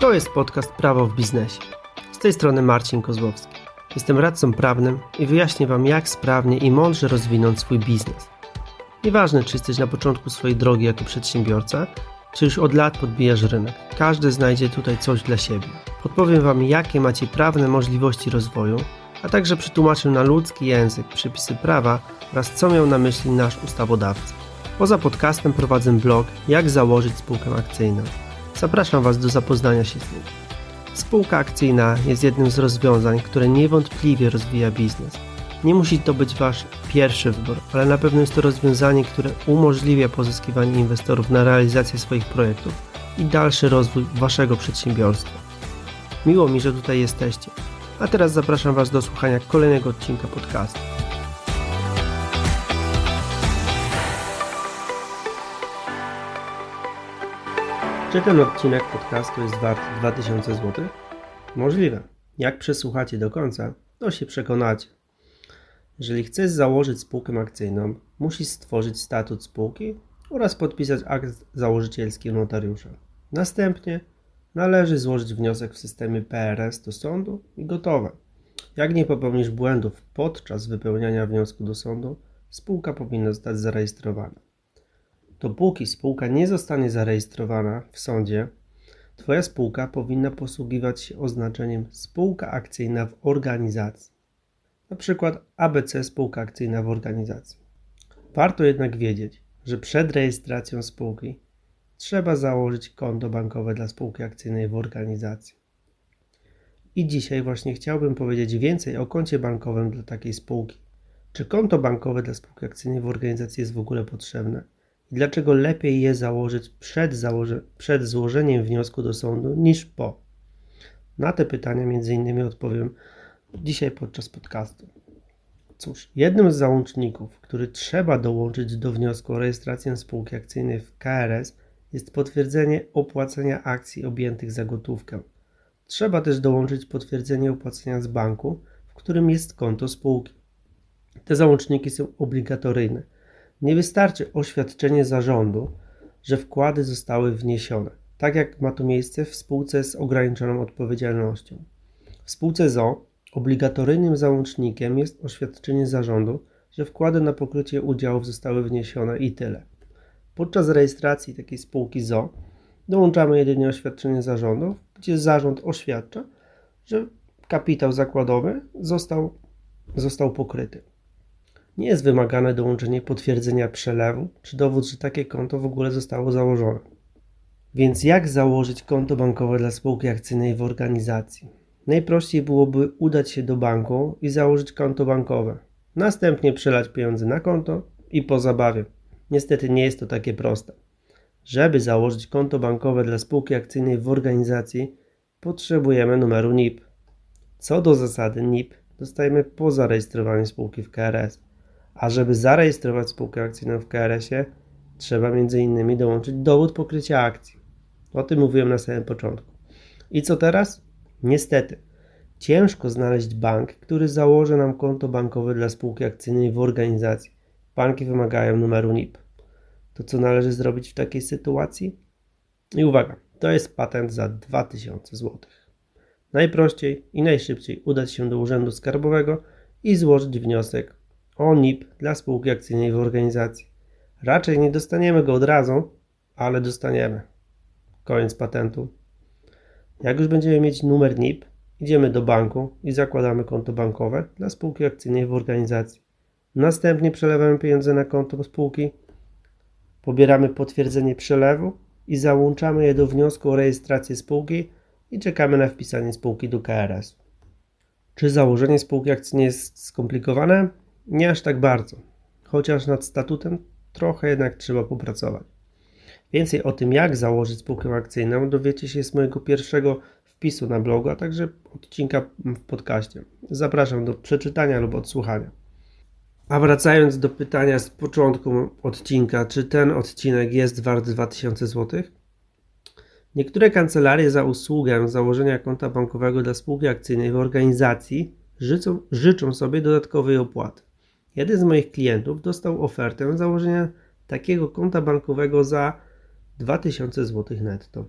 To jest podcast Prawo w biznesie. Z tej strony Marcin Kozłowski. Jestem radcą prawnym i wyjaśnię Wam, jak sprawnie i mądrze rozwinąć swój biznes. Nieważne, czy jesteś na początku swojej drogi jako przedsiębiorca, czy już od lat podbijasz rynek. Każdy znajdzie tutaj coś dla siebie. Podpowiem Wam, jakie macie prawne możliwości rozwoju, a także przetłumaczę na ludzki język przepisy prawa oraz co miał na myśli nasz ustawodawca. Poza podcastem prowadzę blog Jak założyć spółkę akcyjną. Zapraszam Was do zapoznania się z nim. Spółka akcyjna jest jednym z rozwiązań, które niewątpliwie rozwija biznes. Nie musi to być Wasz pierwszy wybór, ale na pewno jest to rozwiązanie, które umożliwia pozyskiwanie inwestorów na realizację swoich projektów i dalszy rozwój Waszego przedsiębiorstwa. Miło mi, że tutaj jesteście. A teraz zapraszam Was do słuchania kolejnego odcinka podcastu. Czy ten odcinek podcastu jest wart 2000 zł? Możliwe. Jak przesłuchacie do końca, to się przekonacie. Jeżeli chcesz założyć spółkę akcyjną, musisz stworzyć statut spółki oraz podpisać akt założycielski notariusza. Następnie należy złożyć wniosek w systemie PRS do sądu i gotowe. Jak nie popełnisz błędów podczas wypełniania wniosku do sądu, spółka powinna zostać zarejestrowana. Dopóki spółka nie zostanie zarejestrowana w sądzie, Twoja spółka powinna posługiwać się oznaczeniem spółka akcyjna w organizacji. Na przykład ABC spółka akcyjna w organizacji. Warto jednak wiedzieć, że przed rejestracją spółki trzeba założyć konto bankowe dla spółki akcyjnej w organizacji. I dzisiaj właśnie chciałbym powiedzieć więcej o koncie bankowym dla takiej spółki. Czy konto bankowe dla spółki akcyjnej w organizacji jest w ogóle potrzebne? I dlaczego lepiej je założyć przed, założe, przed złożeniem wniosku do sądu niż po? Na te pytania między innymi odpowiem dzisiaj podczas podcastu. Cóż, jednym z załączników, który trzeba dołączyć do wniosku o rejestrację spółki akcyjnej w KRS jest potwierdzenie opłacenia akcji objętych za gotówkę. Trzeba też dołączyć potwierdzenie opłacenia z banku, w którym jest konto spółki. Te załączniki są obligatoryjne. Nie wystarczy oświadczenie zarządu, że wkłady zostały wniesione, tak jak ma to miejsce w spółce z ograniczoną odpowiedzialnością. W spółce ZO obligatoryjnym załącznikiem jest oświadczenie zarządu, że wkłady na pokrycie udziałów zostały wniesione i tyle. Podczas rejestracji takiej spółki ZO dołączamy jedynie oświadczenie zarządu, gdzie zarząd oświadcza, że kapitał zakładowy został, został pokryty. Nie jest wymagane dołączenie potwierdzenia przelewu czy dowód, że takie konto w ogóle zostało założone. Więc jak założyć konto bankowe dla spółki akcyjnej w organizacji? Najprościej byłoby udać się do banku i założyć konto bankowe. Następnie przelać pieniądze na konto i po zabawie. Niestety nie jest to takie proste. Żeby założyć konto bankowe dla spółki akcyjnej w organizacji, potrzebujemy numeru NIP. Co do zasady NIP dostajemy po zarejestrowaniu spółki w KRS. A żeby zarejestrować spółkę akcyjną w KRS-ie, trzeba m.in. dołączyć dowód pokrycia akcji. O tym mówiłem na samym początku. I co teraz? Niestety, ciężko znaleźć bank, który założy nam konto bankowe dla spółki akcyjnej w organizacji. Banki wymagają numeru NIP. To co należy zrobić w takiej sytuacji? I uwaga, to jest patent za 2000 zł. Najprościej i najszybciej udać się do Urzędu Skarbowego i złożyć wniosek o NIP dla spółki akcyjnej w organizacji. Raczej nie dostaniemy go od razu, ale dostaniemy. Koniec patentu. Jak już będziemy mieć numer NIP, idziemy do banku i zakładamy konto bankowe dla spółki akcyjnej w organizacji. Następnie przelewamy pieniądze na konto spółki, pobieramy potwierdzenie przelewu i załączamy je do wniosku o rejestrację spółki i czekamy na wpisanie spółki do KRS. Czy założenie spółki akcyjnej jest skomplikowane? Nie aż tak bardzo, chociaż nad statutem trochę jednak trzeba popracować. Więcej o tym, jak założyć spółkę akcyjną, dowiecie się z mojego pierwszego wpisu na blogu, a także odcinka w podcaście. Zapraszam do przeczytania lub odsłuchania. A wracając do pytania z początku odcinka, czy ten odcinek jest wart 2000 zł? Niektóre kancelarie za usługę założenia konta bankowego dla spółki akcyjnej w organizacji życzą, życzą sobie dodatkowej opłaty. Jeden z moich klientów dostał ofertę założenia takiego konta bankowego za 2000 zł netto.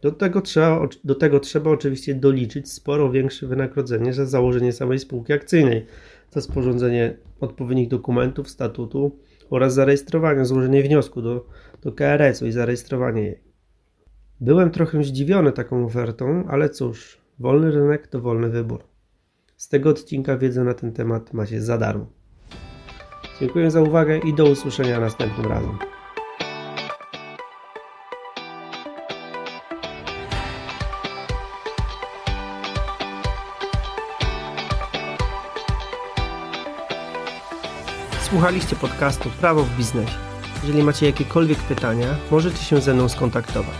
Do tego, trzeba, do tego trzeba oczywiście doliczyć sporo większe wynagrodzenie za założenie samej spółki akcyjnej, za sporządzenie odpowiednich dokumentów, statutu oraz zarejestrowanie, złożenie wniosku do, do KRS-u i zarejestrowanie jej. Byłem trochę zdziwiony taką ofertą, ale cóż, wolny rynek to wolny wybór. Z tego odcinka wiedzę na ten temat macie za darmo. Dziękuję za uwagę i do usłyszenia następnym razem. Słuchaliście podcastu Prawo w biznesie. Jeżeli macie jakiekolwiek pytania, możecie się ze mną skontaktować.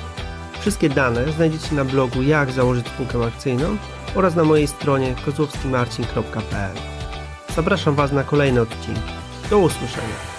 Wszystkie dane znajdziecie na blogu jak założyć spółkę akcyjną oraz na mojej stronie kozłowskimarcin.pl. Zapraszam Was na kolejne odcinki. Do usłyszenia.